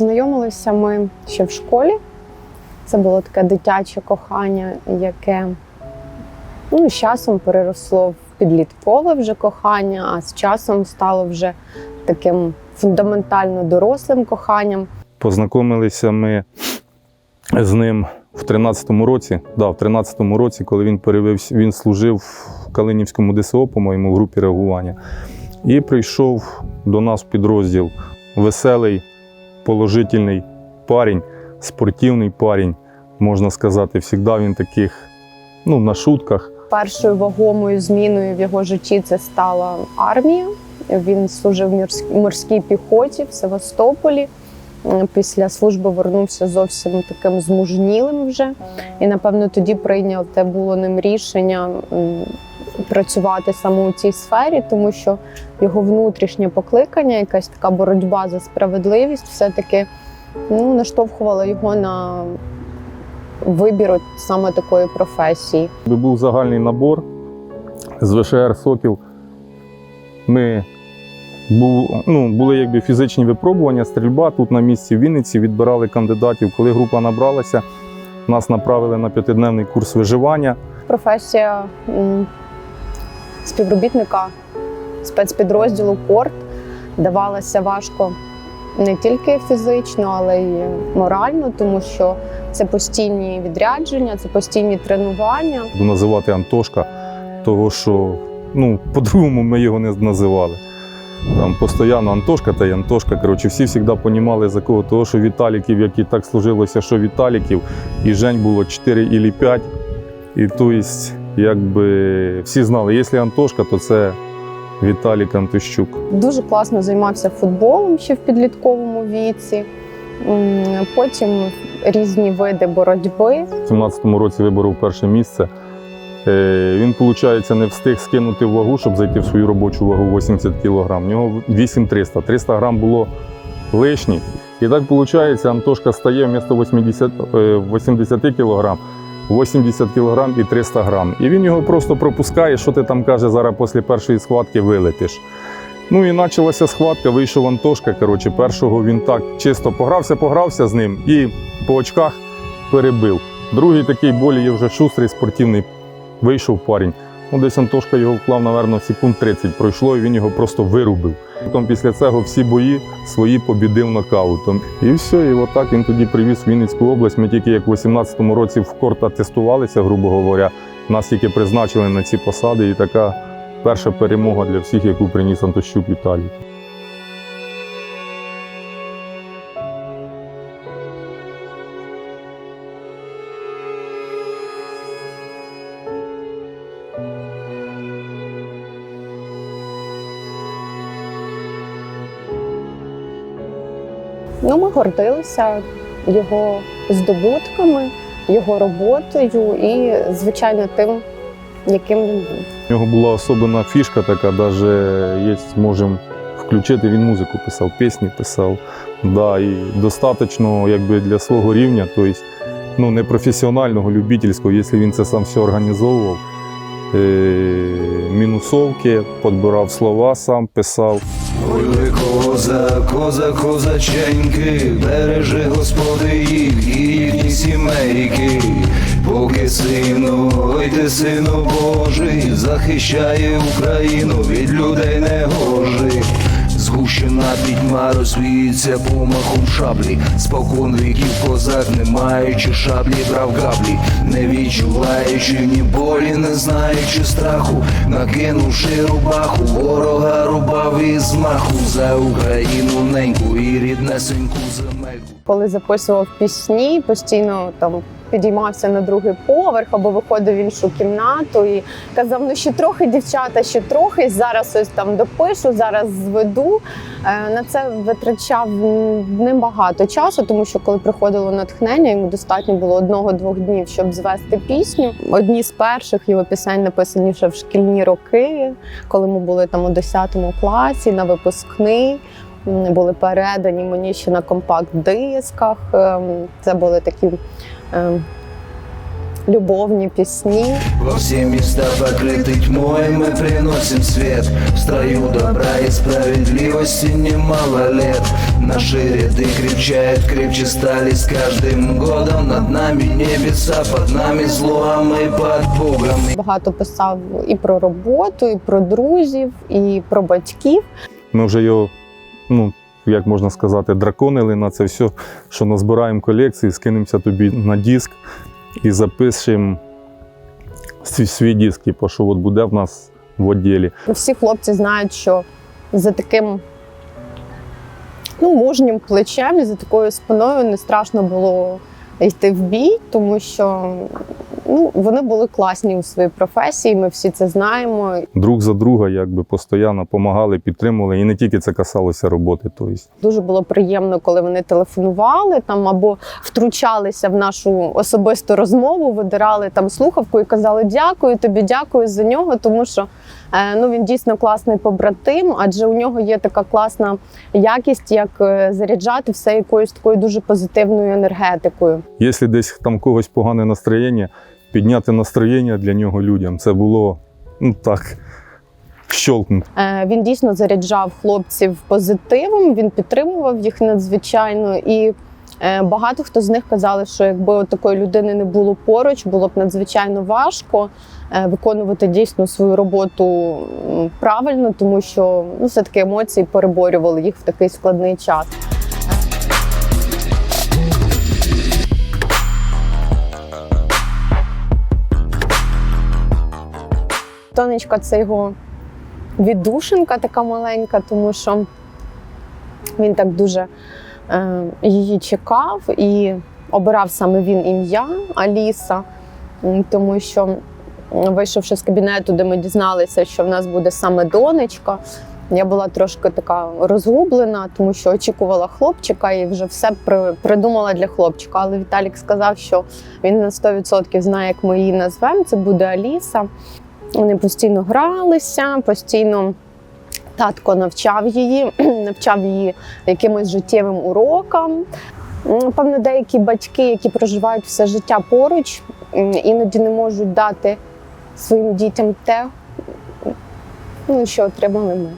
Знайомилися ми ще в школі. Це було таке дитяче кохання, яке ну, з часом переросло в підліткове вже кохання, а з часом стало вже таким фундаментально дорослим коханням. Познайомилися ми з ним в 13-му році. Да, в 13-му році, коли він перевився, він служив в Калинівському ДСО, по-моєму, в групі реагування. І прийшов до нас в підрозділ веселий, положительний парень, спортивний парень, можна сказати. Завжди він таких, ну, на шутках. Першою вагомою зміною в його житті це стала армія. Він служив в морській піхоті в Севастополі. Після служби вернувся зовсім таким змужнілим вже. І напевно тоді прийняв те було ним рішення працювати саме у цій сфері, тому що його внутрішнє покликання, якась така боротьба за справедливість, все-таки ну, наштовхувала його на вибір от саме такої професії. Був загальний набор з ВШР Сокіл. Ми був, ну, були якби фізичні випробування, стрільба тут на місці в Вінниці, відбирали кандидатів. Коли група набралася, нас направили на п'ятидневний курс виживання. професія співробітника спецпідрозділу Корт давалася важко не тільки фізично, але й морально, тому що це постійні відрядження, це постійні тренування. Буду називати Антошка, того що ну, по-другому ми його не називали. Там постійно Антошка та й Антошка. Коротше, всі завжди розуміли за кого. Того, що Віталіків, які так служилося, що Віталіків, і Жень було 4 і 5. І тобто, якби всі знали, якщо Антошка, то це Віталік Антощук. Дуже класно займався футболом ще в підлітковому віці. Потім різні види боротьби. У 17-му році виборов перше місце. Е, Він, виходить, не встиг скинути вагу, щоб зайти в свою робочу вагу 80 кг. У нього 8300. 300 грам було лишніх. І так виходить, Антошка стає вмісто 80, е, 80 кг, 80 кг і 300 грам. І він його просто пропускає, що ти там каже, зараз після першої схватки вилетиш. Ну і почалася схватка, вийшов Антошка. Коротше, першого він так чисто погрався, погрався з ним і по очках перебив. Другий такий более вже шустрий, спортивний, вийшов парень. Ну, десь Антошка його вклав, напевно, секунд 30 пройшло, і він його просто вирубив. Потім після цього всі бої свої побідив нокаутом. І все, і отак він тоді привіз в Вінницьку область. Ми тільки як у 18-му році в корта тестувалися, грубо говоря. Нас тільки призначили на ці посади, і така перша перемога для всіх, яку приніс Антощук Віталій. Ну, ми гордилися його здобутками, його роботою і, звичайно, тим, яким він був. У нього була особлива фішка така, навіть є, можемо включити, він музику писав, пісні писав. Да, і достатньо якби, для свого рівня, тобто ну, не професіонального, любительського, якщо він це сам все організовував. Е, мінусовки, підбирав слова, сам писав. Коза, коза, козаченьки, бережи Господи їх і їхні сімейки, поки сину, ой ти сину Божий, захищає Україну від людей негожих. Згущена пітьма розвіється помахом шаблі, спокон віків козак, не маючи шаблі, брав габлі, не відчуваючи ні болі, не знаючи страху, накинувши рубаху, ворога рубав із маху. За Україну неньку і ріднесеньку земельку. Коли записував пісні, постійно там підіймався на другий поверх або виходив в іншу кімнату і казав: ну ще трохи, дівчата, ще трохи. Зараз ось там допишу, зараз зведу. Е, На це витрачав небагато часу, тому що коли приходило натхнення, йому достатньо було одного-двох днів, щоб звести пісню. Одні з перших його пісень написані ще в шкільні роки, коли ми були там у 10 класі на випускний М, були передані мені ще на компакт-дисках. Ем, Це були такі ем, любовні пісні. Во все места покрыты тьмой мы приносим свет В строю добра и справедливости немало лет Наши ряды крепчают, крепче стали с каждым годом Над нами небеса, под нами зло, а мы под Богом Багато писав і про роботу, і про друзів, і про батьків. Ми вже його, ну, як можна сказати, драконили на це все, що назбираємо колекції, скинемося тобі на диск і запишемо свій, свій диск, типу, що от буде в нас в відділі. Всі хлопці знають, що за таким ну, мужнім плечем і за такою спиною не страшно було йти в бій, тому що ну, вони були класні у своїй професії. Ми всі це знаємо. Друг за друга якби постійно допомагали, підтримували. І не тільки це касалося роботи. Тобто. Дуже було приємно, коли вони телефонували там або втручалися в нашу особисту розмову, видирали там слухавку і казали дякую тобі, дякую за нього, тому що е, ну він дійсно класний побратим, адже у нього є така класна якість, як е, заряджати все якоюсь такою дуже позитивною енергетикою. Якщо десь там когось погане настроєння, підняти настроєння для нього людям, це було ну так, щолкнути. Е, Він дійсно заряджав хлопців позитивом, він підтримував їх надзвичайно. І е, багато хто з них казали, що якби такої людини не було поруч, було б надзвичайно важко е, виконувати дійсно свою роботу правильно, тому що ну, все-таки емоції переборювали їх в такий складний час. Тонечка це його віддушинка така маленька, тому що він так дуже е, її чекав і обирав саме він ім'я Аліса, тому що, вийшовши з кабінету, де ми дізналися, що в нас буде саме донечка. Я була трошки така розгублена, тому що очікувала хлопчика і вже все при- придумала для хлопчика. Але Віталік сказав, що він на 100% знає, як ми її назвемо. Це буде Аліса. Вони постійно гралися, постійно татко навчав її, навчав її якимось життєвим урокам. Певно, деякі батьки, які проживають все життя поруч, іноді не можуть дати своїм дітям те, ну, що отримали ми.